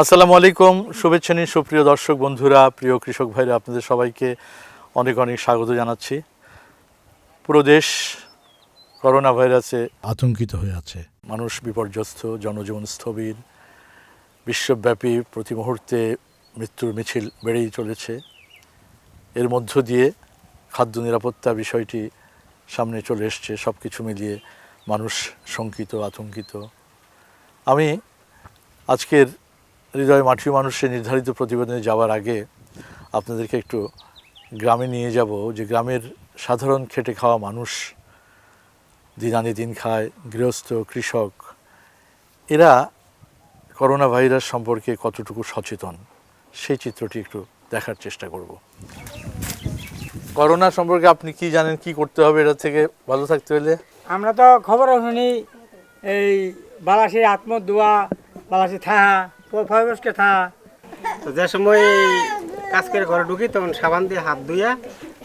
আসসালামু আলাইকুম শুভেচ্ছা নিন সুপ্রিয় দর্শক বন্ধুরা প্রিয় কৃষক ভাইরা আপনাদের সবাইকে অনেক অনেক স্বাগত জানাচ্ছি। পুরো দেশ করোনা ভাইরাসে আতঙ্কিত হয়ে আছে। মানুষ বিপর্যস্ত জনজীবন স্থবির বিশ্বব্যাপী প্রতি মুহূর্তে মৃত্যুর মিছিল বেড়েই চলেছে। এর মধ্য দিয়ে খাদ্য নিরাপত্তা বিষয়টি সামনে চলে এসছে সব কিছু মিলিয়ে মানুষ শঙ্কিত আতঙ্কিত। আমি আজকের হৃদয় মাটি মানুষের নির্ধারিত প্রতিবেদনে যাওয়ার আগে আপনাদেরকে একটু গ্রামে নিয়ে যাব। যে গ্রামের সাধারণ খেটে খাওয়া মানুষ দিন আনে দিন খায়, গৃহস্থ, কৃষক, এরা করোনা ভাইরাস সম্পর্কে কতটুকু সচেতন? সেই চিত্রটি একটু দেখার চেষ্টা করব। করোনা সম্পর্কে আপনি কি জানেন, কি করতে হবে এটা থেকে? ভালো থাকতে হলে? আমরা তো খবর শুনি, এই বালাসি আত্মদোয়া, বালাসি থাহা ফয়বসকে থাহা তো যে সময় কাজ করে ঘরে ঢুকি তখন সাবান দিয়ে হাত ধুইয়া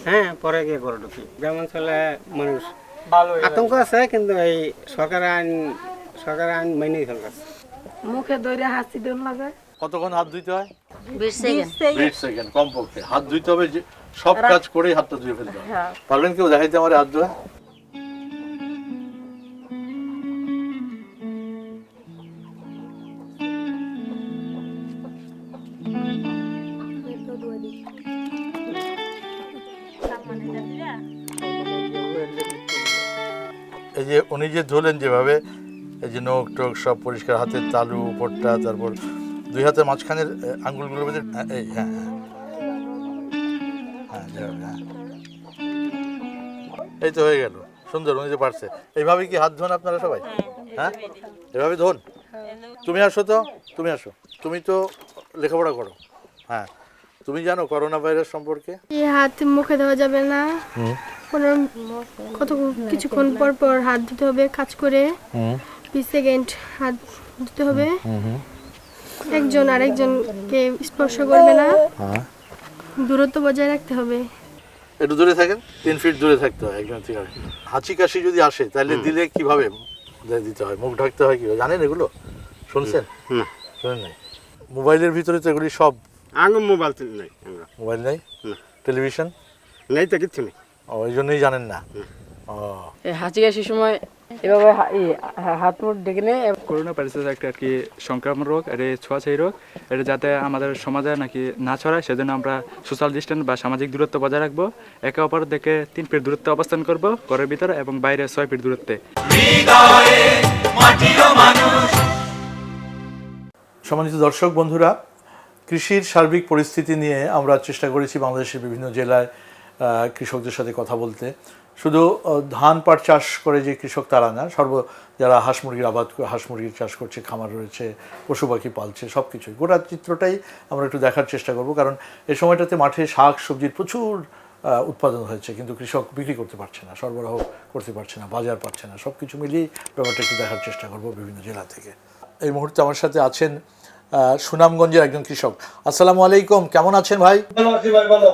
হ্যাঁ পরে গিয়ে ঘরে ঢুকি। গ্রাম অঞ্চলে মানুষ আতঙ্ক আছে কিন্তু এই সরকারের আইন সরকারের আইন মেনেই চলতেছে মুখে দইরা হাসি দেন লাগে কতক্ষণ হাত ধুইতে হয়? বিশ সেকেন্ড। বিশ সেকেন্ড। কমপক্ষে। হাত ধুইতে হবে সব কাজ করেই হাতটা ধুয়ে ফেলতে হবে হ্যাঁ। পারবেন কেউ দেখাইতে আমার হাত ধোয়া? এই যে উনি যে ধুলেন যেভাবে এই যে নখ টোক সব পরিষ্কার হাতের তালু উপরটা তারপর দুই হাতের মাঝখানের আঙ্গুলগুলোর মধ্যে আহ, এই হ্যাঁ হ্যাঁ। হ্যাঁ হ্যাঁ। এই তো হয়ে গেল সুন্দর উনি তো পারছে। এইভাবে কি হাত ধোন আপনারা সবাই? হ্যাঁ এভাবে ধোন? তুমি আসো তো তুমি আসো। তুমি তো লেখাপড়া করো। হ্যাঁ। তুমি জানো করোনা ভাইরাস সম্পর্কে? হাত মুখে দেওয়া যাবে না। কোনো কত কিছুক্ষণ পর পর হাত ধুতে হবে কাজ করে বিশ সেকেন্ড হাত ধুতে হবে। একজন আরেকজনকে স্পর্শ করবে না। হ্যাঁ। দূরত্ব বজায় রাখতে হবে। একটু দূরে থাকেন তিন ফিট দূরে থাকতে হয় একজন থেকে। হাঁচি কাশি যদি আসে তাহলে দিলে কীভাবে দিতে হয়? মুখ ঢাকতে হয় কীভাবে? জানেন এগুলো? শুনছেন? না শোনেন নাই? মোবাইলের ভিতরে তো এগুলি সব? আঙুল মোবাইল তো নেই মোবাইল নেই? না। টেলিভিশন? নেই তো কিচ্ছু নেই। ওই জন্যই জানেন না? ও। হাঁচি সময় এভাবে হাত মুখ ডেকে নিয়ে করোনা ভাইরাসের একটা আর কি সংক্রমণ রোগ এটা ছোঁয়াছাই রোগ এটা যাতে আমাদের সমাজে নাকি না ছড়ায় সেজন্য আমরা সোশ্যাল ডিস্টেন্স বা সামাজিক দূরত্ব বজায় রাখব একে অপর দেখে তিন ফিট দূরত্বে অবস্থান করব ঘরের ভিতরে এবং বাইরে ছয় ফিট দূরত্বে। সম্মানিত দর্শক বন্ধুরা কৃষির সার্বিক পরিস্থিতি নিয়ে আমরা চেষ্টা করেছি বাংলাদেশের বিভিন্ন জেলায় কৃষকদের সাথে কথা বলতে। শুধু ধান পাট চাষ করে যে কৃষক তারা না, সর্ব যারা হাঁস মুরগির আবাদ হাঁস মুরগির চাষ করছে, খামার রয়েছে, পশু পাখি পালছে সব কিছুই গোটা চিত্রটাই আমরা একটু দেখার চেষ্টা করব, কারণ এই সময়টাতে মাঠে শাক, সবজির প্রচুর উৎপাদন হয়েছে, কিন্তু কৃষক বিক্রি করতে পারছে না, সরবরাহ করতে পারছে না, বাজার পাচ্ছে না সব কিছু মিলিয়েই ব্যাপারটা একটু দেখার চেষ্টা করব বিভিন্ন জেলা থেকে। এই মুহূর্তে আমার সাথে আছেন সুনামগঞ্জের একজন কৃষক। আসসালামু আলাইকুম, কেমন আছেন ভাই? ভাই, ভালো।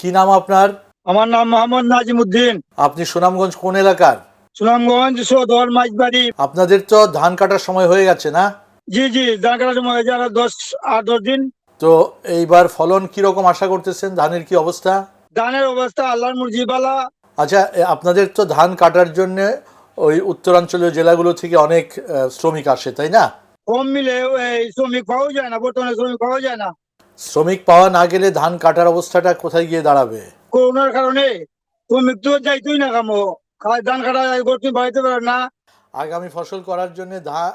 কি নাম আপনার? আমার নাম মোহাম্মদ নাজিম উদ্দিন আপনি সুনামগঞ্জ কোন এলাকার? সুনামগঞ্জ সদর মাইজবাড়ি। আপনাদের তো ধান কাটার সময় হয়ে গেছে না? জি জি জানকার সময় যারা দশ আট দশ দিন। তো এইবার ফলন কীরকম আশা করতেছেন? ধানের কি অবস্থা? ধানের অবস্থা আল্লাহর মুরজি বালা। আচ্ছা আপনাদের তো ধান কাটার জন্য ওই উত্তরাঞ্চলীয় জেলাগুলো থেকে অনেক শ্রমিক আসে তাই না? কম মিলে এই শ্রমিক পাওয়া যায় না বর্তমানে শ্রমিক পাওয়া যায় না। শ্রমিক পাওয়া না গেলে ধান কাটার অবস্থাটা কোথায় গিয়ে দাঁড়াবে? করোনার কারণে শ্রমিক তো যাইতোই না কামো। ধান কাটা করতে বাড়িতে পারে না। আগামী ফসল করার জন্য ধান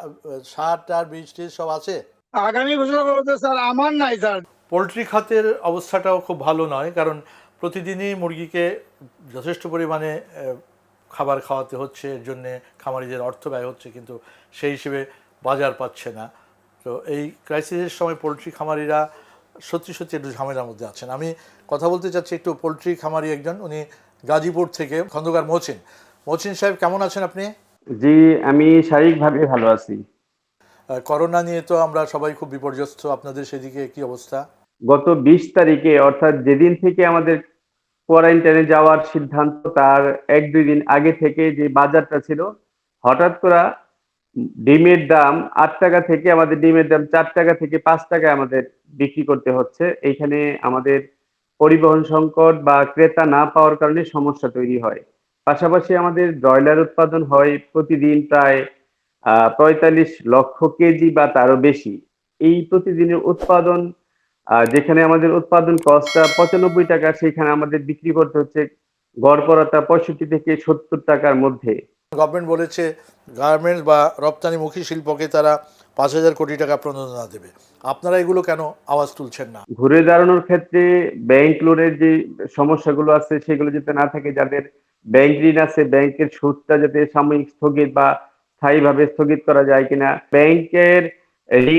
সার টার বীজ টিজ সব আছে? আগামী বছর করতে স্যার আমার নাই স্যার। পোলট্রি খাতের অবস্থাটাও খুব ভালো নয় কারণ প্রতিদিনই মুরগিকে যথেষ্ট পরিমাণে খাবার খাওয়াতে হচ্ছে এর জন্যে খামারিদের অর্থ ব্যয় হচ্ছে কিন্তু সেই হিসেবে বাজার পাচ্ছে না। তো এই ক্রাইসিসের সময় পোলট্রি খামারিরা সত্যি সত্যি একটু ঝামেলার মধ্যে আছেন। আমি কথা বলতে চাচ্ছি একটু পোলট্রি খামারি একজন উনি গাজীপুর থেকে খন্দকার মহচিন মহচিন সাহেব কেমন আছেন আপনি? জি আমি শারীরিকভাবে ভালো আছি। করোনা নিয়ে তো আমরা সবাই খুব বিপর্যস্ত আপনাদের সেদিকে কি অবস্থা? গত বিশ তারিখে অর্থাৎ যেদিন থেকে আমাদের কোয়ারেন্টাইনে যাওয়ার সিদ্ধান্ত তার এক দুই দিন আগে থেকে যে বাজারটা ছিল হঠাৎ করে ডিমের দাম আট টাকা থেকে আমাদের ডিমের দাম চার টাকা থেকে পাঁচ টাকায় আমাদের বিক্রি করতে হচ্ছে। এইখানে আমাদের পরিবহন সংকট বা ক্রেতা না পাওয়ার কারণে সমস্যা তৈরি হয়। পাশাপাশি আমাদের ব্রয়লার উৎপাদন হয় প্রতিদিন প্রায় পঁয়তাল্লিশ লক্ষ কেজি বা তারও বেশি। এই প্রতিদিনের উৎপাদন যেখানে আমাদের উৎপাদন কস্টটা পঁচানব্বই টাকা, সেখানে আমাদের বিক্রি করতে হচ্ছে গড় পড়াটা পঁয়ষট্টি থেকে সত্তর টাকার মধ্যে। গভর্নমেন্ট বলেছে গার্মেন্টস বা রপ্তানিমুখী শিল্পকে তারা পাঁচ হাজার কোটি টাকা প্রণোদনা দেবে। আপনারা এগুলো কেন আওয়াজ তুলছেন না? ঘুরে দাঁড়ানোর ক্ষেত্রে ব্যাংক লোনের যে সমস্যাগুলো আছে, সেগুলো যাতে না থাকে, যাদের ব্যাংক ঋণ আছে ব্যাংকের সুদটা যাতে সাময়িক স্থগিত বা স্থায়ীভাবে স্থগিত করা যায় কিনা ব্যাংকের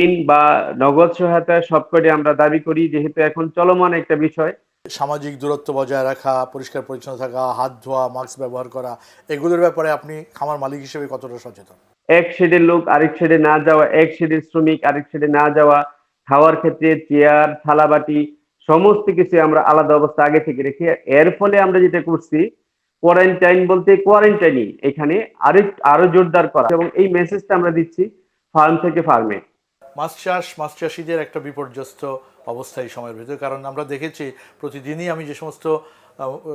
ঋণ বা নগদ সহায়তা সবকটি আমরা দাবি করি, যেহেতু এখন চলমান একটা বিষয়। সামাজিক দূরত্ব বজায় রাখা পরিষ্কার পরিচ্ছন্ন থাকা হাত ধোয়া মাস্ক ব্যবহার করা এগুলোর ব্যাপারে আপনি খামার মালিক হিসেবে কতটা সচেতন? এক শেডের লোক আরেক শেডে না যাওয়া এক শেডের শ্রমিক আরেক শেডে না যাওয়া খাওয়ার ক্ষেত্রে চেয়ার থালাবাটি সমস্ত কিছু আমরা আলাদা অবস্থা আগে থেকে রেখে এর ফলে আমরা যেটা করছি কোয়ারেন্টাইন বলতে কোয়ারেন্টাইনই এখানে আরও আরও জোরদার করা। এবং এই মেসেজটা আমরা দিচ্ছি ফার্ম থেকে ফার্মে মাছ চাষ মাছ চাষিদের একটা বিপর্যস্ত অবস্থা এই সময়ের ভিতরে। কারণ আমরা দেখেছি, প্রতিদিনই আমি যে সমস্ত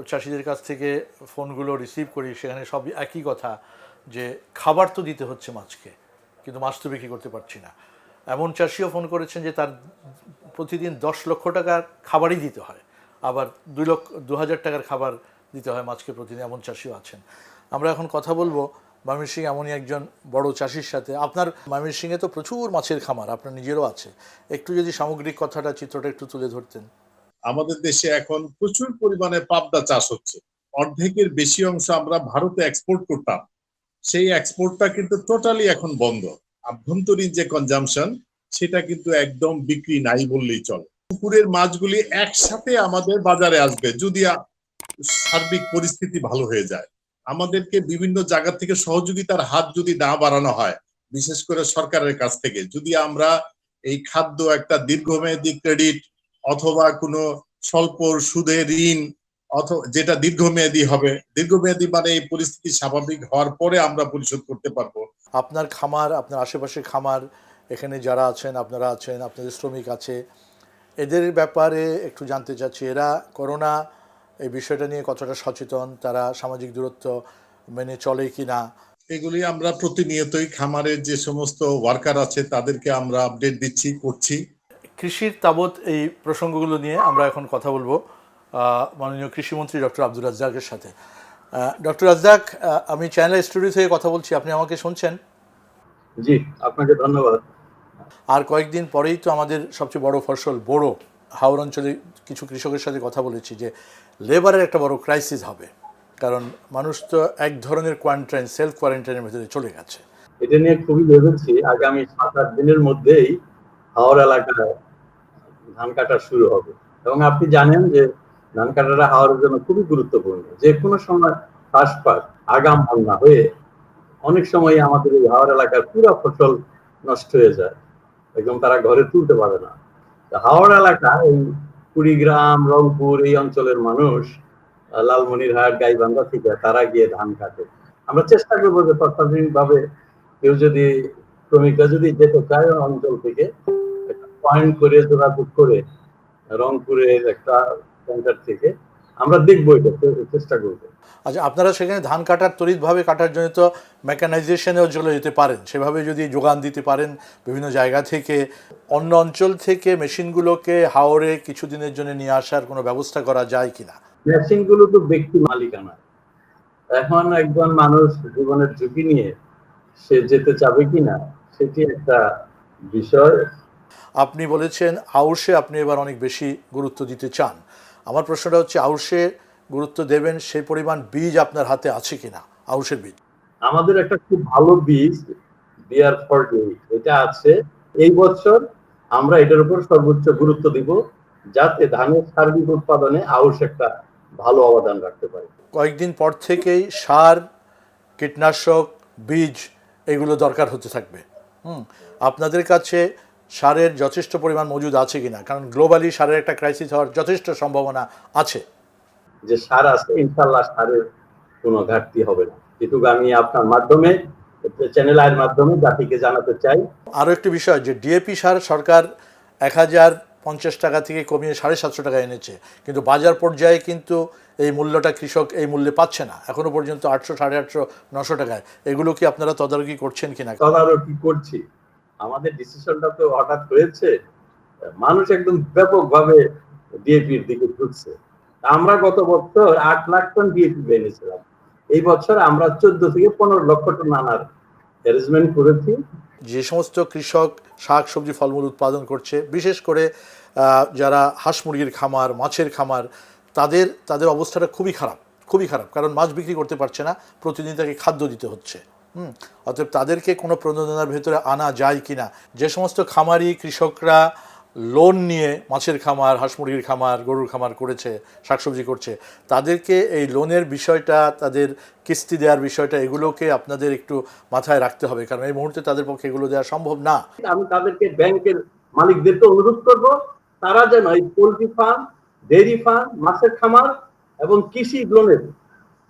চাষিদের কাছ থেকে ফোনগুলো রিসিভ করি, সেখানে সব একই কথা যে খাবার তো দিতে হচ্ছে মাছকে, কিন্তু মাছ তো বিক্রি করতে পারছি না। এমন চাষিও ফোন করেছেন যে তার প্রতিদিন দশ লক্ষ টাকার খাবারই দিতে হয়। আবার দুই লক্ষ, দু হাজার টাকার খাবার দিতে হয় মাছকে প্রতিদিন, এমন চাষিও আছেন। আমরা এখন কথা বলব ময়মনসিং এমনই একজন বড় চাষির সাথে। আপনার ময়মনসিংহে তো প্রচুর মাছের খামার, আপনার নিজেরও আছে। একটু যদি সামগ্রিক কথাটা, চিত্রটা একটু তুলে ধরতেন। আমাদের দেশে এখন প্রচুর পরিমাণে পাবদা চাষ হচ্ছে। অর্ধেকের বেশি অংশ আমরা ভারতে এক্সপোর্ট করতাম। সেই এক্সপোর্টটা কিন্তু টোটালি এখন বন্ধ। আভ্যন্তরীণ যে কনজামশন সেটা কিন্তু একদম বিক্রি নাই বললেই চলে। পুকুরের মাছগুলি একসাথে আমাদের বাজারে আসবে যদি সার্বিক পরিস্থিতি ভালো হয়ে যায়। আমাদেরকে বিভিন্ন জায়গা থেকে সহযোগিতার হাত যদি না বাড়ানো হয়, বিশেষ করে সরকারের কাছ থেকে, যদি আমরা এই খাদ্য একটা দীর্ঘমেয়াদী ক্রেডিট অথবা কোনো স্বল্প সুদে ঋণ অথবা যেটা দীর্ঘমেয়াদী হবে, দীর্ঘমেয়াদী মানে এই পরিস্থিতি স্বাভাবিক হওয়ার পরে আমরা পরিশোধ করতে পারব। আপনার খামার, আপনার আশেপাশে খামার, এখানে যারা আছেন, আপনারা আছেন, আপনাদের শ্রমিক আছে, এদের ব্যাপারে একটু জানতে চাচ্ছি। এরা করোনা এই বিষয়টা নিয়ে কতটা সচেতন তারা সামাজিক দূরত্ব মেনে চলে কি না এগুলি আমরা প্রতিনিয়তই খামারের যে সমস্ত ওয়ার্কার আছে তাদেরকে আমরা আপডেট দিচ্ছি করছি। কৃষির তাবৎ এই প্রসঙ্গগুলো নিয়ে আমরা এখন কথা বলব মাননীয় কৃষিমন্ত্রী ডক্টর আব্দুল রাজ্জাকের সাথে। ডক্টর রাজ্জাক আমি চ্যানেল স্টুডিও থেকে কথা বলছি আপনি আমাকে শুনছেন? জি আপনাকে ধন্যবাদ। আর কয়েকদিন পরেই তো আমাদের সবচেয়ে বড় ফসল বড় হাওড় অঞ্চলে কিছু কৃষকের সাথে কথা বলেছি যে লেবারের একটা বড় ক্রাইসিস হবে। কারণ মানুষ তো এক ধরনের কোয়ারেন্টাইন সেলফ কোয়ারেন্টাইনের ভেতরে চলে গেছে। এটা নিয়ে খুবই ভেবেছি। আগামী সাত আট দিনের মধ্যেই হাওড় এলাকায় ধান কাটা শুরু হবে। এবং আপনি জানেন যে ধান কাটাটা হাওড়ের জন্য খুবই গুরুত্বপূর্ণ। যে কোনো সময় চাষবাস, আগাম বন্যা হয়ে অনেক সময় আমাদের এই হাওড় এলাকার পুরো ফসল নষ্ট হয়ে যায়। একদম তারা ঘরে তুলতে পারে না। হাওড় এলাকা, এই কুড়িগ্রাম, রংপুর এই অঞ্চলের মানুষ লালমনিরহাট, গাইবান্ধা থেকে তারা গিয়ে ধান কাটে। আমরা চেষ্টা করব যে তৎকালীনভাবে কেউ যদি শ্রমিকরা যদি যেতে চায় অঞ্চল থেকে পয়েন্ট করে, যোগাযোগ করে রংপুরের একটা সেন্টার থেকে আমরা দেখব এটা চেষ্টা করব। আচ্ছা আপনারা সেখানে ধান কাটার তড়িৎভাবে কাটার জন্য তো মেকানাইজেশনেও চলে যেতে পারেন। সেভাবে যদি যোগান দিতে পারেন বিভিন্ন জায়গা থেকে অন্য অঞ্চল থেকে মেশিনগুলোকে হাওড়ে কিছুদিনের জন্য নিয়ে আসার কোনো ব্যবস্থা করা যায় কিনা? মেশিনগুলো তো ব্যক্তি মালিকানা। এখন একজন মানুষ জীবনের ঝুঁকি নিয়ে সে যেতে চাবে কিনা সেটি একটা বিষয়। আপনি বলেছেন আউশে আপনি এবার অনেক বেশি গুরুত্ব দিতে চান। আমার প্রশ্নটা হচ্ছে আউশে গুরুত্ব দেবেন সেই পরিমাণ বীজ আপনার হাতে আছে কিনা? আউশের বীজ। আমাদের একটা খুব ভালো বীজ বিয়ার ফর্টি এটা আছে। এই বছর আমরা এটার উপর সর্বোচ্চ গুরুত্ব দিব যাতে ধানের সার্বিক উৎপাদনে আউশ একটা ভালো অবদান রাখতে পারে। কয়েকদিন পর থেকেই সার কীটনাশক বীজ এগুলো দরকার হতে থাকবে। হুম। আপনাদের কাছে সারের যথেষ্ট পরিমাণ মজুদ আছে কিনা? কারণ গ্লোবালি সারের একটা ক্রাইসিস হওয়ার যথেষ্ট সম্ভাবনা আছে। যে সার আছে ইনশাল্লাহ সারের কোনো ঘাটতি হবে না। আমি আপনার মাধ্যমে চ্যানেল আইয়ের মাধ্যমে জাতিকে জানাতে চাই। আরও একটি বিষয় যে ডিএপি সার সরকার এক হাজার পঞ্চাশ টাকা থেকে কমিয়ে সাড়ে সাতশো টাকা এনেছে। কিন্তু বাজার পর্যায়ে কিন্তু এই মূল্যটা কৃষক এই মূল্যে পাচ্ছে না। এখনও পর্যন্ত আটশো সাড়ে আটশো নশো টাকায়। এগুলো কি আপনারা তদারকি করছেন কিনা? তদারকি করছি। আমাদের ডিসিশনটা তো হঠাৎ হয়েছে, মানুষ একদম ব্যাপকভাবে ডিএপির দিকে ঝুঁকছে। আমরা গত বছর আট লাখ টন ডিএপি এনেছিলাম এই বছর আমরা চোদ্দ থেকে পনেরো লক্ষ টন আনার অ্যারেঞ্জমেন্ট করেছি। যে সমস্ত কৃষক শাক, সবজি, ফলমূল উৎপাদন করছে, বিশেষ করে যারা হাঁস মুরগির খামার, মাছের খামার, তাদের তাদের অবস্থাটা খুবই খারাপ খুবই খারাপ। কারণ মাছ বিক্রি করতে পারছে না, প্রতিদিন তাকে খাদ্য দিতে হচ্ছে। হুম, অতএব তাদেরকে কোনো প্রণোদনার ভেতরে আনা যায় কি না যে সমস্ত খামারি কৃষকরা লোন নিয়ে মাছের খামার, হাঁস মুরগির খামার, গরুর খামার করেছে, শাকসবজি করছে, তাদেরকে এই লোনের বিষয়টা, তাদের কিস্তি দেওয়ার বিষয়টা, এগুলোকে আপনাদের একটু মাথায় রাখতে হবে। কারণ এই মুহূর্তে তাদের পক্ষে এগুলো দেওয়া সম্ভব না। আমি তাদেরকে ব্যাংকের মালিকদেরকে অনুরোধ করব, তারা যেন এই পোল্ট্রি ফার্ম ডেইরি ফার্ম, মাছের খামার এবং কৃষি লোনের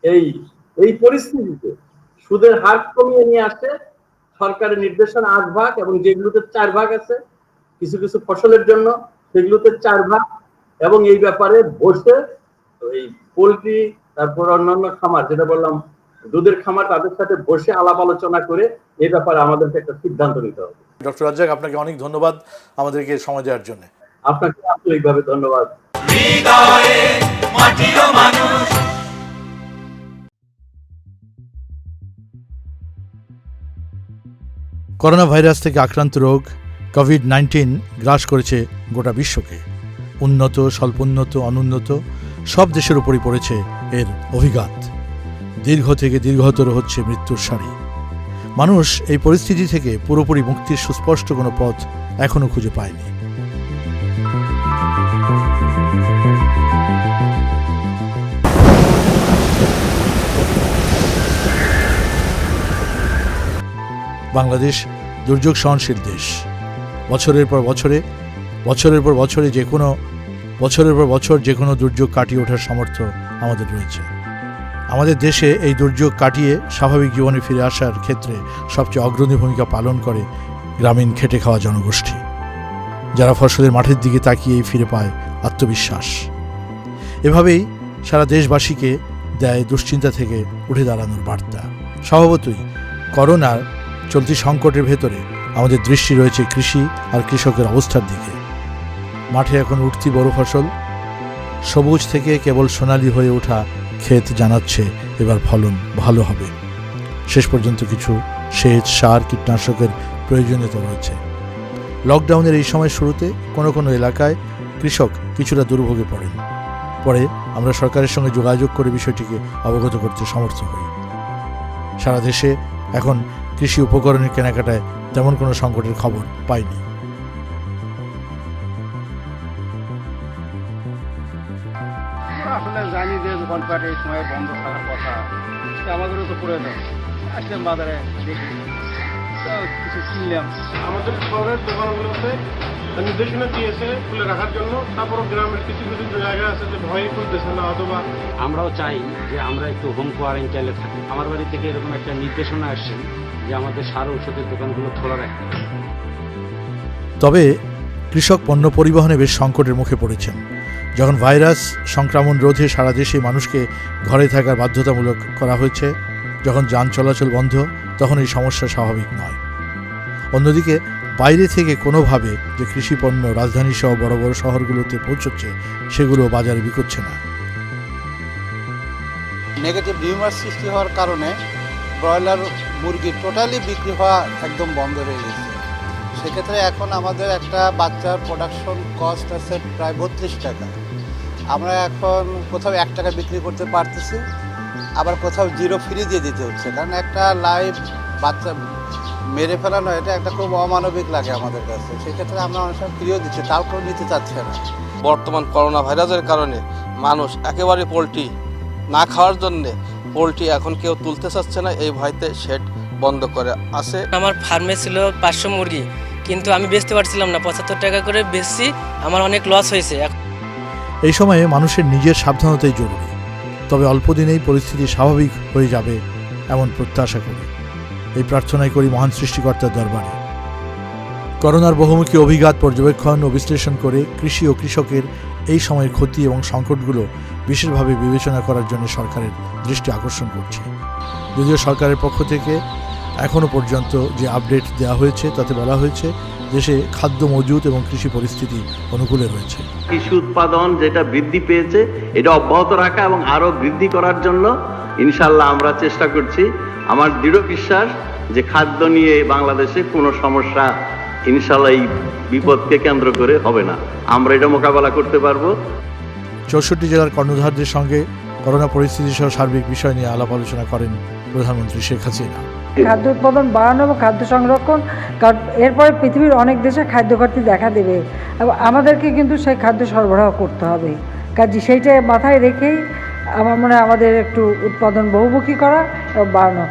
এই এই পরিস্থিতিতে সুদের হার কমিয়ে নিয়ে আসে। সরকারের নির্দেশনা আট ভাগ এবং যেগুলোতে চার ভাগ আছে কিছু কিছু ফসলের জন্য সেগুলোতে চার ভাগ এবং এই ব্যাপারে বসে এই পোলট্রি তারপর অন্যান্য খামার যেটা বললাম দুধের খামার তাদের সাথে বসে আলাপ আলোচনা করে এই ব্যাপারে আমাদেরকে একটা সিদ্ধান্ত নিতে হবে। ডক্টর রাজ্জাক আপনাকে অনেক ধন্যবাদ আমাদেরকে সময় দেওয়ার জন্য। আপনাকে আন্তরিকভাবে ধন্যবাদ। করোনা ভাইরাস থেকে আক্রান্ত রোগ কোভিড নাইন্টিন গ্রাস করেছে গোটা বিশ্বকে। উন্নত, স্বল্পোন্নত, অনুন্নত সব দেশের উপরই পড়েছে এর অভিঘাত। দীর্ঘ থেকে দীর্ঘতর হচ্ছে মৃত্যুর সারি। মানুষ এই পরিস্থিতি থেকে পুরোপুরি মুক্তির সুস্পষ্ট কোনো পথ এখনও খুঁজে পায়নি। বাংলাদেশ দুর্যোগ সহনশীল দেশ। বছরের পর বছরে, বছরের পর বছরে যে কোনো বছরের পর বছর যে কোনো দুর্যোগ কাটিয়ে ওঠার সামর্থ্য আমাদের রয়েছে। আমাদের দেশে এই দুর্যোগ কাটিয়ে স্বাভাবিক জীবনে ফিরে আসার ক্ষেত্রে সবচেয়ে অগ্রণী ভূমিকা পালন করে গ্রামীণ খেটে খাওয়া জনগোষ্ঠী, যারা ফসলের মাঠের দিকে তাকিয়েই ফিরে পায় আত্মবিশ্বাস। এভাবেই সারা দেশবাসীকে দেয় দুশ্চিন্তা থেকে উঠে দাঁড়ানোর বার্তা। স্বভাবতই করোনার চলতি সংকটের ভেতরে আমাদের দৃষ্টি রয়েছে কৃষি আর কৃষকের অবস্থার দিকে। মাঠে এখন উঠতি বড় ফসল। সবুজ থেকে কেবল সোনালি হয়ে ওঠা ক্ষেত জানাচ্ছে এবার ফলন ভালো হবে। শেষ পর্যন্ত কিছু সেচ, সার, কীটনাশকের প্রয়োজনীয়তা রয়েছে। লকডাউনের এই সময় শুরুতে কোনো কোনো এলাকায় কৃষক কিছুটা দুর্ভোগে পড়েন। পরে আমরা সরকারের সঙ্গে যোগাযোগ করে বিষয়টিকে অবগত করতে সমর্থ হই। সারা দেশে এখন কৃষি উপকরণের কেনাকাটায় তেমন কোনো সংকটের খবর পাইনি। আসলে জানি যে দোকানপাট এই সময় বন্ধ থাকার কথা। আমাদেরও তো প্রয়োজন আসলে বাজারে দেখি। কিনলাম। আমাদের শহরের দোকানগুলোতে নির্দেশনা দিয়েছে খুলে রাখার জন্য তারপর গ্রামের কিছু কিছু জায়গা আছে যে ভয়ে খুলতেছে না অথবা আমরাও চাই যে আমরা একটু হোম কোয়ারেন্টাইনে থাকি। আমার বাড়ি থেকে এরকম একটা নির্দেশনা আসছে যে আমাদের সার ঔষধের দোকানগুলো খোলা রাখতে। তবে কৃষক পণ্য পরিবহনে বেশ সংকটের মুখে পড়েছেন। যখন ভাইরাস সংক্রমণ রোধে সারা দেশে মানুষকে ঘরে থাকার বাধ্যতামূলক করা হয়েছে যখন যান চলাচল বন্ধ তখন এই সমস্যা স্বাভাবিক নয়। অন্যদিকে, বাইরে থেকে কোনোভাবে যে কৃষিপণ্য রাজধানী সহ বড় বড় শহরগুলোতে পৌঁছচ্ছে, সেগুলো বাজারে বিকোচ্ছে না। নেগেটিভ রিউমার সৃষ্টি হওয়ার কারণে ব্রয়লার মুরগি টোটালি বিক্রি হওয়া একদম বন্ধ হয়ে গেছে। সেক্ষেত্রে এখন আমাদের একটা বাচ্চার প্রোডাকশন কস্ট আছে প্রায় বত্রিশ টাকা। আমরা এখন কোথাও এক টাকা বিক্রি করতে পারতেছি, আবার কোথাও জিরো ফ্রি দিয়ে দিতে হচ্ছে। কারণ একটা লাইভ বাচ্চা মেরে ফেলানো এটা একটা খুব অমানবিক লাগে আমাদের কাছে। সেক্ষেত্রে আমরা অনেক সময় ফ্রিও দিচ্ছি তাও কেউ নিতে চাচ্ছে না। বর্তমান করোনা ভাইরাসের কারণে মানুষ একেবারে পোলট্রি না খাওয়ার জন্যে পোলট্রি এখন কেউ তুলতে চাচ্ছে না এই ভয়তে শেড বন্ধ করে আছে। আমার ফার্মে ছিল পাঁচশো মুরগি কিন্তু আমি বেচতে পারছিলাম না পঁচাত্তর টাকা করে বেচছি আমার অনেক লস হয়েছে। এই সময়ে মানুষের নিজের সাবধানতাই জরুরি তবে অল্প দিনেই পরিস্থিতি স্বাভাবিক হয়ে যাবে এমন প্রত্যাশা করি। এই প্রার্থনাই করি মহান সৃষ্টিকর্তার দরবারে। করোনার বহুমুখী অভিঘাত পর্যবেক্ষণ ও বিশ্লেষণ করে কৃষি ও কৃষকের এই সময়ের ক্ষতি এবং সংকটগুলো বিশেষভাবে বিবেচনা করার জন্য সরকারের দৃষ্টি আকর্ষণ করছে। যদিও সরকারের পক্ষ থেকে এখনও পর্যন্ত যে আপডেট দেওয়া হয়েছে, তাতে বলা হয়েছে দেশে খাদ্য মজুত এবং কৃষি পরিস্থিতি অনুকূলে রয়েছে। কৃষি উৎপাদন যেটা বৃদ্ধি পেয়েছে, এটা অব্যাহত রাখা এবং আরও বৃদ্ধি করার জন্য ইনশাল্লাহ আমরা চেষ্টা করছি। আমার দৃঢ় বিশ্বাস যে খাদ্য নিয়ে বাংলাদেশে কোনো সমস্যা ইনশাল্লাহ এই বিপদকে কেন্দ্র করে হবে না। আমরা এটা মোকাবেলা করতে পারব। চৌষট্টি জেলার কর্ণধারদের সঙ্গে করোনা পরিস্থিতি সহ সার্বিক বিষয় নিয়ে আলাপ আলোচনা করেন প্রধানমন্ত্রী শেখ হাসিনা। খাদ্য উৎপাদন বাড়ানো এবং খাদ্য সংরক্ষণ কারণ এরপরে পৃথিবীর অনেক দেশে খাদ্য ঘাটতি দেখা দেবে। এবং আমাদেরকে কিন্তু সেই খাদ্য সরবরাহ করতে হবে। কাজে সেইটা মাথায় রেখেই আমার মনে হয় আমাদের একটু উৎপাদন বহুমুখী করা এবং বাড়ানো।